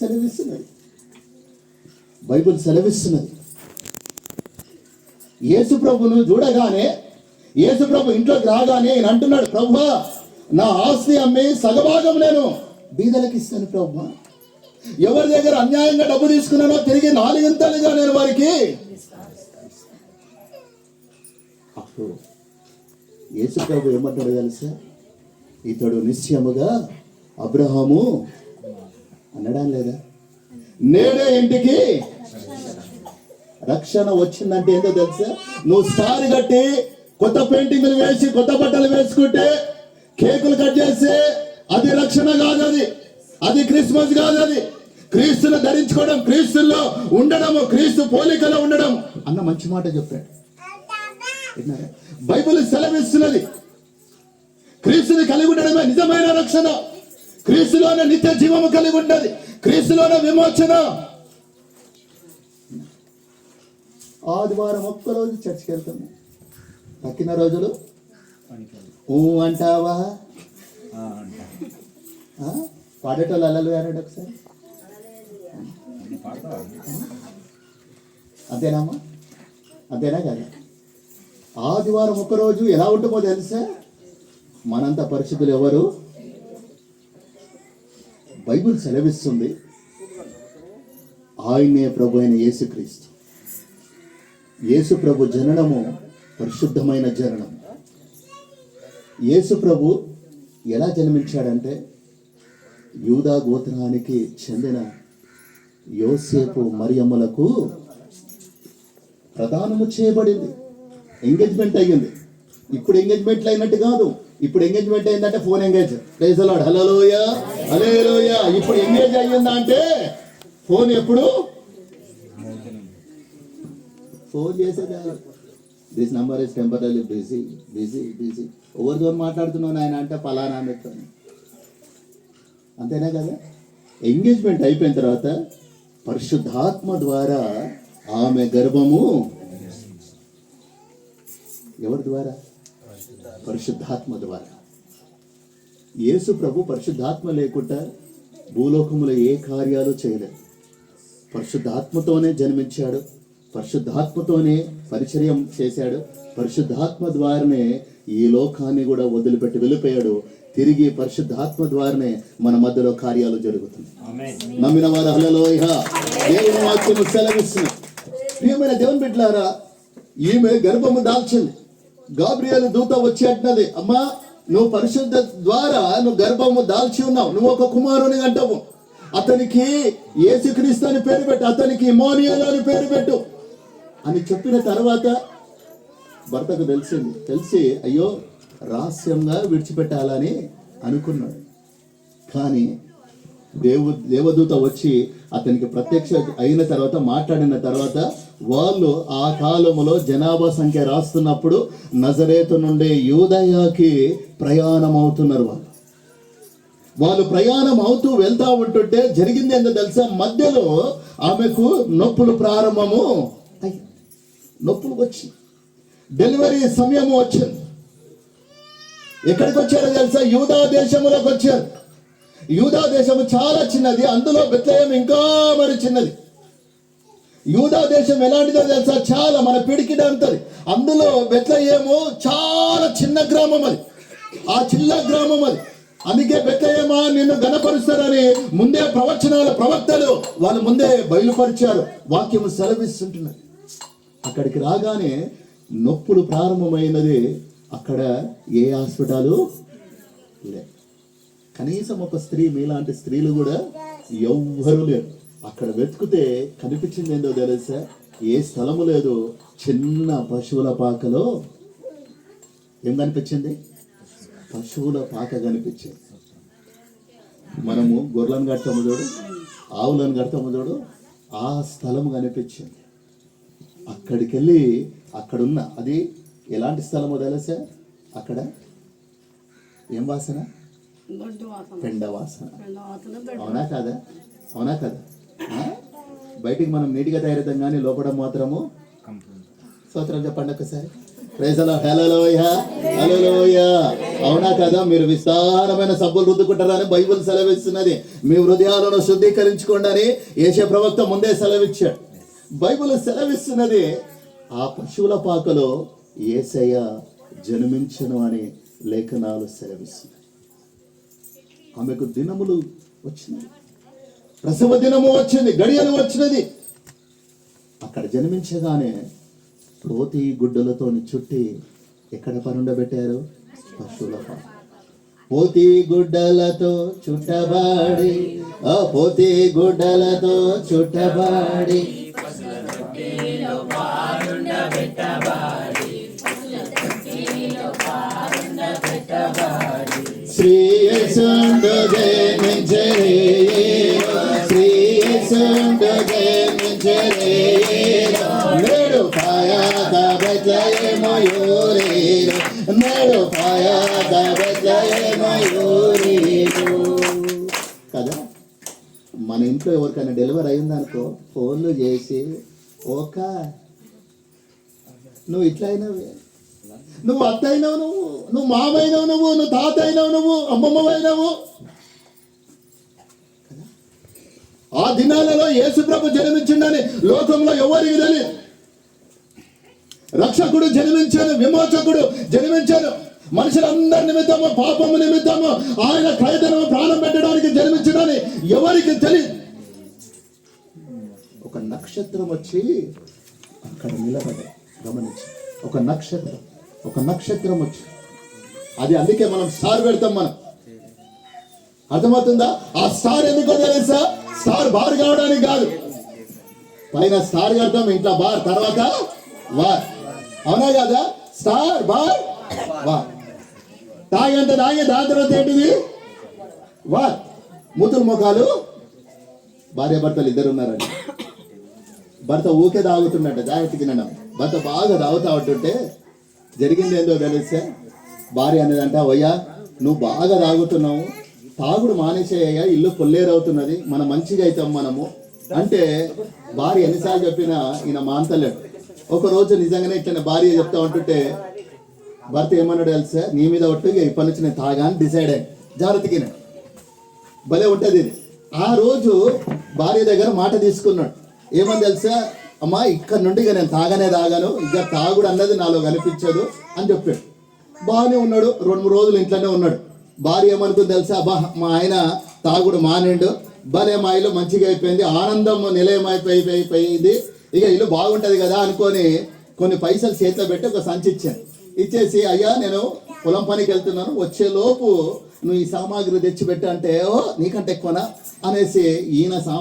సెలవిస్తున్నది. Bible సెలవిస్తున్నది. యేసు ప్రభును చూడగానే యేసు ప్రభు ఇంట్లోకి రాగానే ఈయన అంటున్నాడు ప్రభు నా ఆస్తి అమ్మి సగభాగం నేను బీదలకు ఇస్తాను ప్రభు. ఎవరి దగ్గర అన్యాయంగా డబ్బు తీసుకున్నానో తిరిగి నాలుగింతలుగా నేను వారికి అప్పుడు యేసు ప్రభు ఏమంటాడు తెలుసా? ఇతడు నిశ్చయముగా అబ్రహాము అనడా లేదా? నేనే ఇంటికి రక్షణ వచ్చిందంటే ఏందో తెలుసా? నువ్వు స్టార్ కట్టి కొత్త పెయింటింగ్లు వేసి కొత్త బట్టలు వేసుకుంటే కేకులు కట్ చేస్తే అది రక్షణ కాదు అది. అది క్రిస్మస్ కాదు అది. క్రీస్తును ధరించుకోవడం క్రీస్తుల్లో ఉండడం క్రీస్తు పోలికలో ఉండడం అన్న మంచి మాట చెప్పాడు. బైబుల్ బైబిల్ సెలవిస్తున్నది. క్రీస్తుని కలిగి ఉండడమే నిజమైన రక్షణ. క్రీస్తులోనే నిత్య జీవము కలిగి ఉండదు క్రీస్తులోనే విమోచన. ఆదివారం ఒక్కరోజు చర్చికి వెళ్తాము తక్కిన రోజులు? ఊ అంటావా? పాడేటోళ్ళు అల్లలు అన్నాడు ఒకసారి. అంతేనామ్మా? అంతేనా కదా? ఆదివారం ఒక్కరోజు ఎలా ఉంటుందో తెలుసా? మనంత పరిస్థితులు ఎవరు? బైబిల్ సెలవిస్తుంది. ఆయనే ప్రభు అయిన యేసుక్రీస్తు. యేసు ప్రభు జననము పరిశుద్ధమైన జననం. యేసు ప్రభు ఎలా జన్మించాడంటే యూదా గోత్రానికి చెందిన యోసేపు మరియమ్మలకు ప్రదానము చేయబడింది. ఎంగేజ్మెంట్ అయ్యింది. ఇప్పుడు ఎంగేజ్మెంట్లు అయినట్టు కాదు. ఇప్పుడు ఎంగేజ్మెంట్ అయిందంటే ఫోన్ ఎంగేజ్ ప్రైజ్ అలాడ్ హలోయ హలోయ ఇప్పుడు ఎంగేజ్ అయ్యిందా అంటే ఫోన్ ఎప్పుడు? ఫోన్ చేసేది this number is temporarily busy busy busy ఎవరితో మాట్లాడుతున్నావు ఆయన అంటే పలానా అని అంతేనా కదా? ఎంగేజ్మెంట్ అయిపోయిన తర్వాత పరిశుద్ధాత్మ ద్వారా ఆమె గర్భము ఎవరి ద్వారా? పరిశుద్ధాత్మ ద్వారా. యేసు ప్రభు పరిశుద్ధాత్మ లేకుండా భూలోకములో ఏ కార్యాలు చేయలేదు. పరిశుద్ధాత్మతోనే జన్మించాడు. పరిశుద్ధాత్మతోనే పరిచర్యం చేశాడు. పరిశుద్ధాత్మ ద్వారానే ఈ లోకాన్ని కూడా వదిలిపెట్టి వెళ్ళిపోయాడు. తిరిగి పరిశుద్ధాత్మ ద్వారానే మన మధ్యలో కార్యాలు జరుగుతున్నాయి. నమ్మిన వారు హలలో ఇహ దేవుని వాక్యము సెలవిస్తుంది. ప్రియమైన దేవుని బిడ్డలారా ఈమె గర్భము దాల్చింది. గాబ్రియల్ దూత వచ్చి అంటున్నది అమ్మా నువ్వు పరిశుద్ధ ద్వారా నువ్వు గర్భము దాల్చి ఉన్నావు. నువ్వు ఒక కుమారుని అంటావు. అతనికి ఏసుక్రీస్తు అని పేరు పెట్టు. అతనికి ఇమోనియల్ అని పేరు పెట్టు. అని చెప్పిన తర్వాత భర్తకు తెలిసింది తెలిసి అయ్యో రహస్యంగా విడిచిపెట్టాలని అనుకున్నాడు. కానీ దేవు దేవదూత వచ్చి అతనికి ప్రత్యక్ష అయిన తర్వాత మాట్లాడిన తర్వాత వాళ్ళు ఆ కాలంలో జనాభా సంఖ్య రాస్తున్నప్పుడు నజరేతు నుండి యూదయాకి ప్రయాణం అవుతున్నారు వాళ్ళు. వాళ్ళు ప్రయాణం అవుతూ వెళ్తా ఉంటుంటే జరిగింది ఏంటో తెలుసా? మధ్యలో ఆమెకు నొప్పులు ప్రారంభము నొప్పులు వచ్చి డెలివరీ సమయము వచ్చింది. ఎక్కడికి వచ్చారో తెలుసా? యూదా దేశములోకి వచ్చారు. యూదా దేశము చాలా చిన్నది అందులో బెత్తయం ఇంకా మరి చిన్నది. యూదా దేశం ఎలాంటిదో తెలుసా? చాలా మన పిడికిడ అంతది. అందులో ఏమో చాలా చిన్న గ్రామం అది. ఆ చిన్న గ్రామం అది. అందుకే బెత్లయేమా నిన్ను గణపరుస్తారని ముందే ప్రవచనాల ప్రవక్తలు వాళ్ళు ముందే బయలుపరిచారు. వాక్యం సెలవిస్తుంటున్నారు అక్కడికి రాగానే నొప్పులు ప్రారంభమైనది అక్కడ ఏ హాస్పిటల్? లే కనీసం ఒక స్త్రీ మీలాంటి స్త్రీలు కూడా ఎవ్వరూ లేరు. అక్కడ వెతికితే కనిపించింది ఏందో తెలుసా? ఏ స్థలము లేదు. చిన్న పశువుల పాకలో. ఏం కనిపించింది పశువుల పాక కనిపించింది. మనము గొర్రెలను కడతాము చూడు ఆవులను కడతాము చూడు ఆ స్థలం కనిపించింది. అక్కడికి వెళ్ళి అక్కడున్న అది ఎలాంటి స్థలమో తెలుసా? అక్కడ ఏం వాసన? పెండ వాసన. అవునా కాదా? అవునా కదా? బయటికి మనం నీట్గా తయారవుతాం కానీ లోపల మాత్రము స్తోత్రం చెప్పండి ఒకసారి ప్రేసలో హలోయ హలోయ అవునా కదా? మీరు విస్తారమైన సబ్బులు రుద్దుకుంటారని బైబిల్ సెలవిస్తున్నది. మీ హృదయాలను శుద్ధీకరించుకోండి అని ఏషే ప్రవక్త ముందే సెలవిచ్చాడు. బైబిల్ సెలవిస్తున్నది ఆ పశువుల పాకలో ఏసయ్య జన్మించను అని లేఖనాలు సెలవిస్తున్నాయి. ఆమెకు దినములు వచ్చినాయి. ప్రసవ దినము వచ్చింది గడియలు వచ్చినది. అక్కడ జన్మించగానే పోతి గుడ్డలతో చుట్టి ఎక్కడ పరుండబెట్టారు పశువుల పోతి గుడ్డలతో చుట్టబాడి ఆ పోతి గుడ్డలతో చుట్టబాడి. శ్రీ జన్మించరే జన్మించరే నేడు పాయాద బెట్లయే మయూరేరు నేడు పాయాద బెట్లయే కదా? మన ఇంట్లో ఎవరికైనా డెలివరీ అయిందనుకో ఫోన్లు చేసి ఒక నువ్వు ఇట్లా అయినావే నువ్వు అత్త అయినావు నువ్వు నువ్వు మామ నువ్వు నువ్వు తాత అయినావు నువ్వు అమ్మమ్మ అయినావు ఆ దినాలలో యేసుప్రభు జన్మించిండని లోకంలో ఎవరికి తెలియదు రక్షకుడు జన్మించాడు విమోచకుడు జన్మించాడు. మనుషులందరి నిమిత్తము పాపము నిమిత్తము ఆయన ఖైదనము ప్రాణం పెట్టడానికి జన్మించడని ఎవరికి తెలియదు ఒక నక్షత్రం వచ్చి అక్కడ నిలబడే గమనించి. ఒక నక్షత్రం ఒక నక్షత్రం వచ్చి. అది అందుకే మనం సార్ పెడతాం మనం. అర్థమవుతుందా? ఆ సార్ ఎందుకో తెలుసా? స్టార్ బార్ కావడానికి కాదు. పైన స్టార్ కడతాం ఇంట్లో బార్. తర్వాత వార్ అవునా కదా? Star bar. వార్ తాగంత తాగే దాని తర్వాత ఏంటిది వార్ మూతులు ముఖాలు భార్య భర్తలు ఇద్దరు ఉన్నారండి. భర్త ఊకే తాగుతున్నట్ట జాగ్రత్తకి నన్ను. భర్త బాగా తాగుతా ఉంటుంటే జరిగింది ఏందో తెలిస్తే భార్య అనేదంట అయ్యా నువ్వు బాగా తాగుతున్నావు. తాగుడు మానేసేయ ఇల్లు కొల్లేరవుతున్నది. మన మంచిగా అవుతాం మనము. అంటే భార్య ఎన్నిసార్లు చెప్పినా ఈయన మాంతలేడు. ఒక రోజు నిజంగానే ఇట్లా భార్య చెప్తా ఉంటుంటే భర్త ఏమన్నాడు తెలుసా? నీ మీద ఒట్టు ఇప్పటి నుంచి నేను తాగాని డిసైడ్ అయ్యి. జాగ్రత్తకి భలే ఉంటుంది ఇది. ఆ రోజు భార్య దగ్గర మాట తీసుకున్నాడు. ఏమని తెలుసా? అమ్మా ఇక్కడ నుండి ఇక నేను తాగనే తాగాను. ఇక తాగుడు అన్నది నాలో కనిపించదు అని చెప్పాడు. బాగానే ఉన్నాడు. రెండు మూడు రోజులు ఇంట్లోనే ఉన్నాడు. భార్య ఏమనుకుంది తెలుసా? అబ్బా మా ఆయన తాగుడు మానేండు. భలే మా ఇల్లు మంచిగా అయిపోయింది ఆనందం నిలయం అయిపోయి అయిపోయింది. ఇక ఇల్లు బాగుంటది కదా అనుకొని కొన్ని పైసలు చేతిలో పెట్టి ఒక సంచి ఇచ్చాను. ఇచ్చేసి అయ్యా నేను పొలం పనికి వెళ్తున్నాను వచ్చేలోపు నువ్వు ఈ సామాగ్రి తెచ్చి పెట్టు అంటే ఓ నీకంటే ఎక్కువనా? అనేసి ఈయన సామాగ్రి